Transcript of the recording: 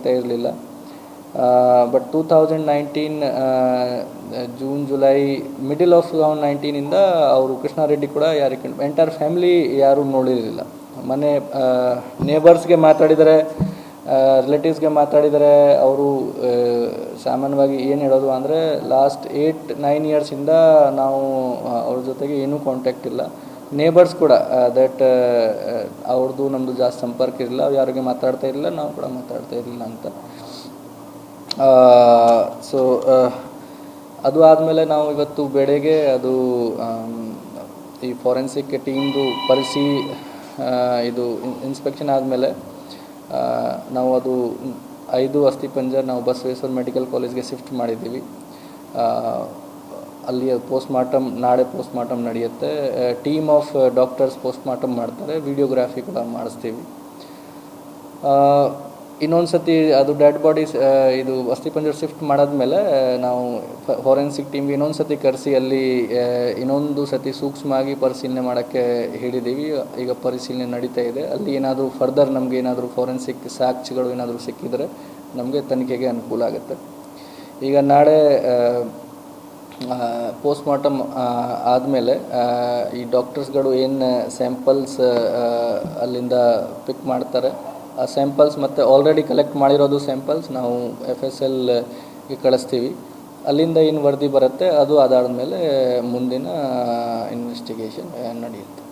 ನಡೀತಾ ಇರಲಿಲ್ಲ. But two thousand nineteen June July middle of two thousand ನೈನ್ಟೀನಿಂದ ಅವರು ಕೃಷ್ಣಾರೆಡ್ಡಿ ಕೂಡ ಯಾರಿಗೆ ಎಂಟೈರ್ ಫ್ಯಾಮಿಲಿ ಯಾರೂ ನೋಡಿರಲಿಲ್ಲ. ಮನೆ ನೇಬರ್ಸ್ಗೆ ಮಾತಾಡಿದರೆ ರಿಲೇಟಿವ್ಸ್ಗೆ ಮಾತಾಡಿದರೆ ಅವರು ಸಾಮಾನ್ಯವಾಗಿ ಏನು ಹೇಳೋದು ಅಂದರೆ ಲಾಸ್ಟ್ ಏಯ್ಟ್ ನೈನ್ ಇಯರ್ಸಿಂದ ನಾವು ಅವ್ರ ಜೊತೆಗೆ ಏನೂ ಕಾಂಟ್ಯಾಕ್ಟ್ ಇಲ್ಲ. ನೇಬರ್ಸ್ ಕೂಡ ದಟ್ ಅವ್ರದ್ದು ನಮ್ಮದು ಜಾಸ್ತಿ ಸಂಪರ್ಕ ಇರಲಿಲ್ಲ, ಅವ್ರು ಯಾರಿಗೆ ಮಾತಾಡ್ತಾ ಇರಲಿಲ್ಲ, ನಾವು ಕೂಡ ಮಾತಾಡ್ತಾ ಇರಲಿಲ್ಲ ಅಂತ. ಸೊ ಅದು ಆದಮೇಲೆ ನಾವು ಇವತ್ತು ಬೆಳಗ್ಗೆ ಅದು ಈ ಫಾರೆನ್ಸಿಕ್ ಟೀಮ್ದು ಪರಿಸಿ ಇದು ಇನ್ಸ್ಪೆಕ್ಷನ್ ಆದಮೇಲೆ ನಾವು ಅದು ಐದು ಅಸ್ಥಿಪಂಜರ್ ನಾವು ಬಸವೇಶ್ವರ ಮೆಡಿಕಲ್ ಕಾಲೇಜ್ಗೆ ಶಿಫ್ಟ್ ಮಾಡಿದ್ದೀವಿ. ಅಲ್ಲಿ ಪೋಸ್ಟ್ ಮಾರ್ಟಮ್ ನಾಳೆ ಪೋಸ್ಟ್ ಮಾರ್ಟಮ್ ನಡೆಯುತ್ತೆ team of doctors post mortem ಮಾಡ್ತಾರೆ ವಿಡಿಯೋಗ್ರಾಫಿ ಕೂಡ ಮಾಡಿಸ್ತೀವಿ. ಇನ್ನೊಂದು ಸತಿ ಅದು ಡೆಡ್ ಬಾಡೀಸ್ ಇದು ಅಸ್ಥಿಪಂಜರ ಶಿಫ್ಟ್ ಮಾಡಾದ್ಮೇಲೆ ನಾವು ಫಾರೆನ್ಸಿಕ್ ಟೀಮ್ ಇನ್ನೊಂದು ಸತಿ ಕರೆಸಿ ಅಲ್ಲಿ ಇನ್ನೊಂದು ಸತಿ ಸೂಕ್ಷ್ಮವಾಗಿ ಪರಿಶೀಲನೆ ಮಾಡೋಕ್ಕೆ ಹೇಳಿದ್ದೀವಿ. ಈಗ ಪರಿಶೀಲನೆ ನಡೀತಾ ಇದೆ. ಅಲ್ಲಿ ಏನಾದರೂ ಫರ್ದರ್ ನಮಗೆ ಏನಾದರೂ ಫಾರೆನ್ಸಿಕ್ ಸಾಕ್ಷಿಗಳು ಏನಾದರೂ ಸಿಕ್ಕಿದರೆ ನಮಗೆ ತನಿಖೆಗೆ ಅನುಕೂಲ ಆಗುತ್ತೆ. ಈಗ ನಾಳೆ ಪೋಸ್ಟ್ ಮಾರ್ಟಮ್ ಆದಮೇಲೆ ಈ ಡಾಕ್ಟರ್ಸ್ಗಳು ಏನು ಸ್ಯಾಂಪಲ್ಸ್ ಅಲ್ಲಿಂದ ಪಿಕ್ ಮಾಡ್ತಾರೆ, ಆ ಸ್ಯಾಂಪಲ್ಸ್ ಮತ್ತು ಆಲ್ರೆಡಿ ಕಲೆಕ್ಟ್ ಮಾಡಿರೋದು ಸ್ಯಾಂಪಲ್ಸ್ ನಾವು ಎಫ್ ಎಸ್ ಎಲ್ಗೆ ಕಳಿಸ್ತೀವಿ. ಅಲ್ಲಿಂದ ಏನು ವರದಿ ಬರುತ್ತೆ, ಅದು ಅದಾದ ಮೇಲೆ ಮುಂದಿನ ಇನ್ವೆಸ್ಟಿಗೇಷನ್ ನಡೆಯುತ್ತೆ.